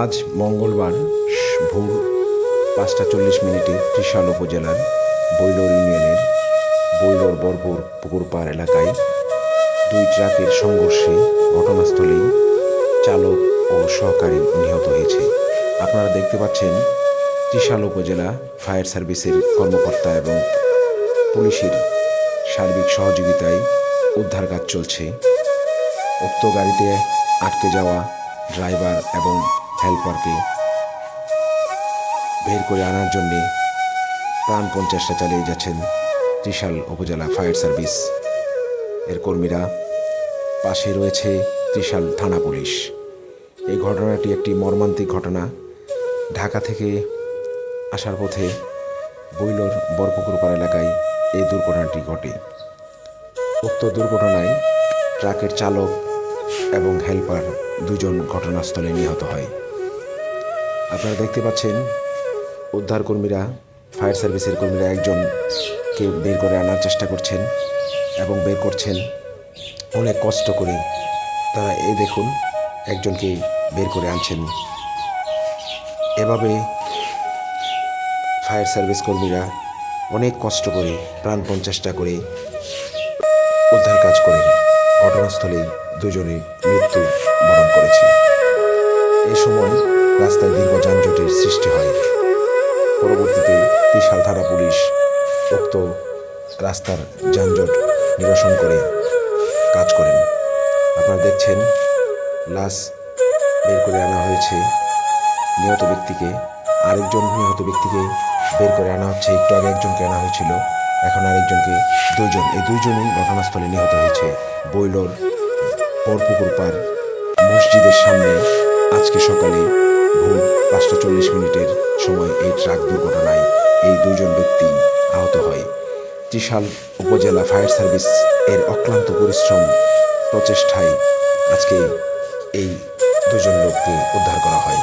আজ মঙ্গলবার, ভোর পাঁচটা চল্লিশ মিনিটে ত্রিশাল উপজেলার বৈলোর ইউনিয়নের বৈলোর বরপুর পুকুরপাড় এলাকায় দুই ট্রাকের সংঘর্ষে ঘটনাস্থলেই চালক ও সহকারী নিহত হয়েছে। আপনারা দেখতে পাচ্ছেন ত্রিশাল উপজেলা ফায়ার সার্ভিসের কর্মকর্তা এবং পুলিশের সার্বিক সহযোগিতায় উদ্ধার কাজ চলছে। উক্ত গাড়িতে আটকে যাওয়া ড্রাইভার এবং হেল্পারকে বের করে আনার জন্যে প্রাণপণ চেষ্টা চালিয়ে যাচ্ছেন ত্রিশাল উপজেলা ফায়ার সার্ভিস। এর কর্মীরা পাশে রয়েছে ত্রিশাল থানা পুলিশ। এই ঘটনাটি একটি মর্মান্তিক ঘটনা। ঢাকা থেকে আসার পথে বৈলর বরপুকুরপাড় এলাকায় এই দুর্ঘটনাটি ঘটে। উক্ত দুর্ঘটনায় ট্রাকের চালক এবং হেল্পার দুজন ঘটনাস্থলে নিহত হয়। আপনারা দেখতে পাচ্ছেন উদ্ধার কর্মীরা ফায়ার সার্ভিসের কর্মীরা একজনকে বের করে আনার চেষ্টা করছেন এবং বের করছেন। অনেক কষ্ট করে তারা এই দেখুন একজনকে বের করে আনছেন। এভাবে ফায়ার সার্ভিস কর্মীরা অনেক কষ্ট করে, প্রাণপণ চেষ্টা করে উদ্ধার কাজ করেন। ঘটনাস্থলেই দুজনে মৃত্যু বরণ করেছে। এ সময় রাস্তায় দীর্ঘ যানজটের সৃষ্টি হয়। পরবর্তীতে বিশাল থানা পুলিশ উক্ত রাস্তার যানজট নিরসন করে কাজ করেন। আপনারা দেখছেন, লাশ বের করে আনা হয়েছে। নিহত ব্যক্তিকে, আরেকজন নিহত ব্যক্তিকে বের করে আনা হচ্ছে। একটু আগে একজনকে আনা হয়েছিল। এখন আরেকজনকে দুইজন, এই দুইজনই ঘটনাস্থলে নিহত হয়েছে। বৈলর পরপুকুর পার মসজিদের সামনে আজকে সকালে চল্লিশ মিনিটের সময় এই ট্রাক দুর্ঘটনায় এই দুজন ব্যক্তি আহত হয়। ত্রিশাল উপজেলা ফায়ার সার্ভিস এর অক্লান্ত পরিশ্রম প্রচেষ্টায় আজকে এই দুজন লোককে উদ্ধার করা হয়।